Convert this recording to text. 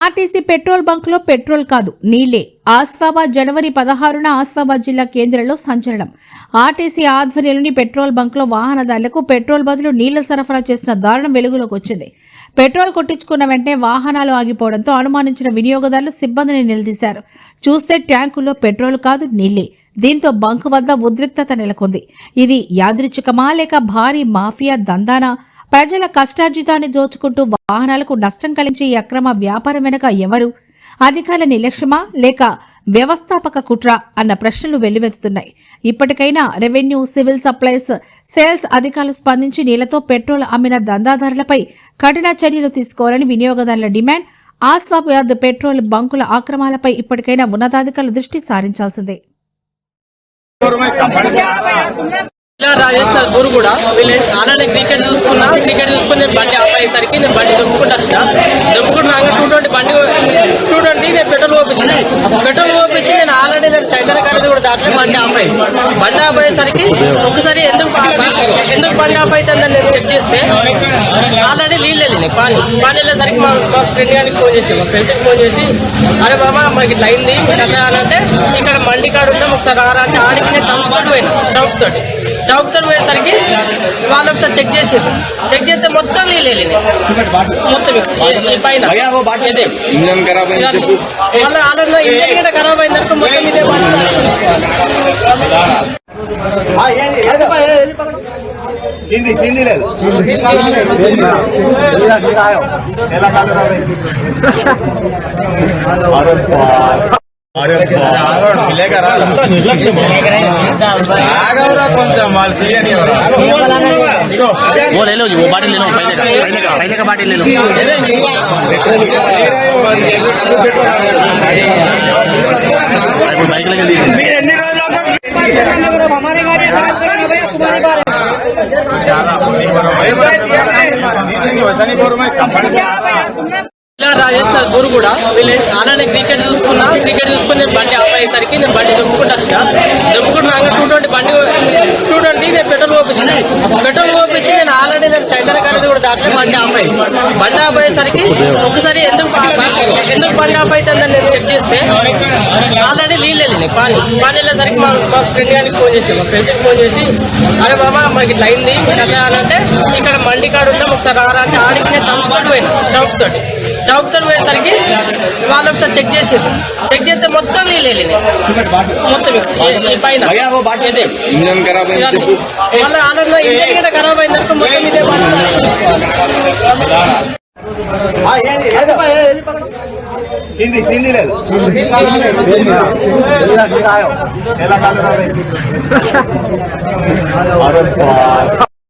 RTC petrol బంక్లో petrol కాదు నీళ్ళే ఆస్ఫాబాద్ జనవరి పదహారున ఆస్ఫాబాద్ జిల్లా కేంద్రంలో సంచలనం. ఆర్టీసీ ఆధ్వర్యంలోని పెట్రోల్ బంక్లో వాహనదారులకు పెట్రోల్ బదులు నీళ్ళు సరఫరా చేసిన దారుణం వెలుగులోకి వచ్చింది. పెట్రోల్ కొట్టించుకున్న వెంటనే వాహనాలు ఆగిపోవడంతో అనుమానించిన వినియోగదారులు సిబ్బందిని నిలదీశారు. చూస్తే ట్యాంకుల్లో పెట్రోల్ కాదు నీళ్ళే దీంతో బంకు వద్ద ఉద్రిక్తత నెలకొంది. ఇది యాదృచ్ఛికమా లేక భారీ మాఫియా దందానా? ప్రజల కష్టార్జితాన్ని దోచుకుంటూ వాహనాలకు నష్టం కలిగించే ఈ అక్రమ వ్యాపారం వెనుక ఎవరు? అధికారుల నిర్లక్ష్యమా లేక వ్యవస్థాపక కుట్ర అన్న ప్రశ్నలు వెల్లువెత్తుతున్నాయి. ఇప్పటికైనా రెవెన్యూ సివిల్ సప్లైస్ సేల్స్ అధికారులు స్పందించి నీళ్ళతో పెట్రోల్ అమ్మిన దందాదారులపై కఠిన చర్యలు తీసుకోవాలని వినియోగదారుల డిమాండ్. ఆస్వాబాద్ పెట్రోల్ బంకుల ఆక్రమాలపై ఇప్పటికైనా ఉన్నతాధికారులు దృష్టి సారించాల్సిందే. ఇలా రాజేష్ సార్ గురు కూడా వీళ్ళు అలానే క్రికెట్ చూసుకున్నా క్రికెట్ చూసుకుని నేను బండి ఆపేసరికి నేను బండి దొప్పుకుంటూ వచ్చిన. దొప్పుకుంటూ రాగా టూ ట్వంటీ బండి టూ ట్వంటీ నేను పెట్రోల్ పోపించిన పెట్రోల్ పోపించి నేను ఆల్రెడీ నేను టైలర్ కాలేజీ కూడా దాటిన బండి ఆపాయి బండి ఆపేసరికి ఒకసారి ఎందుకు ఎందుకు ఆపైతుందని నేను చెక్ చేస్తే? ఆల్రెడీ నీళ్ళు వెళ్ళినాయి పానీ. పానీ వెళ్ళేసరికి మా మా ఫ్రెండ్ గారికి ఫోన్ చేసి మా ఫ్రెండ్కి ఫోన్ చేసి అరే బాబా మాకు ఇట్లా అయింది అంటే ఇక్కడ మండి కాడు ఉందాం ఒకసారి రారా అంటే ఆడికి నేను చంపుతోటి పోయినా చంపుతోటి చౌక్తో పోయేసరికి వాళ్ళు ఒకసారి చెక్ చేసేది చెక్ చేస్తే మొత్తం నీళ్ళు వెళ్ళినాయి మొత్తం ఈ- పైన. ఇంజన్ వాళ్ళ గిట్ట ఖరాబ్ అయిందనుకో మొత్తం ఇదే. హిందీ హిందీ లేదు ఎలా ఆగవరా కొంచెం వాళ్ళు తీయని वो ले लो जी वो बाटिल ले लो पहले का पहले का पहले का बाटिल ले लो अरे ఇలా రాజేష్ సార్ గురు కూడా వీళ్ళు అలానే క్రికెట్ చూసుకున్నా క్రికెట్ చూసుకుని నేను బండి ఆపేసరికి నేను బండి దొప్పుకుంటూ వచ్చిన. దొప్పుకుంటూ రాగా టూ ట్వంటీ బండి టూ ట్వంటీ నేను పెట్రోల్ పోపించిన పెట్రోల్ పోపి నేను చైతన్య కాలేజ్ కూడా దాంట్లో బండి ఆపాయి బండి ఆపేసరికి ఒకసారి ఎందుకు ఎందుకు బండి ఆపైతుందని నేను చెక్ చేస్తే ఆల్రెడీ నీళ్ళు వెళ్ళినాయి పానీ. పానీ వెళ్ళేసరికి మా మా ఫ్రెండ్ గారికి ఫోన్ చేసి మా ఫ్రెండ్కి ఫోన్ చేసి అరే బాబా మాకు ఇట్లా అయింది కదా అంటే ఇక్కడ మండి కాడు ఉందాం ఒకసారి రారా అంటే ఆడికి నేను చంపుతోటి పోయినా చౌక్తోటి. చౌక్తో పోయేసరికి ఒకసారి చెక్ చేసేది చెక్ చేస్తే మొత్తం నీళ్ళు మొత్తం ఈ- పైన ఖరాబ్ ఇంజన్ అయిందనుకో మొత్తం ఇదే పని. హిందీ హిందీ లేదు ఎలా ఆగవరా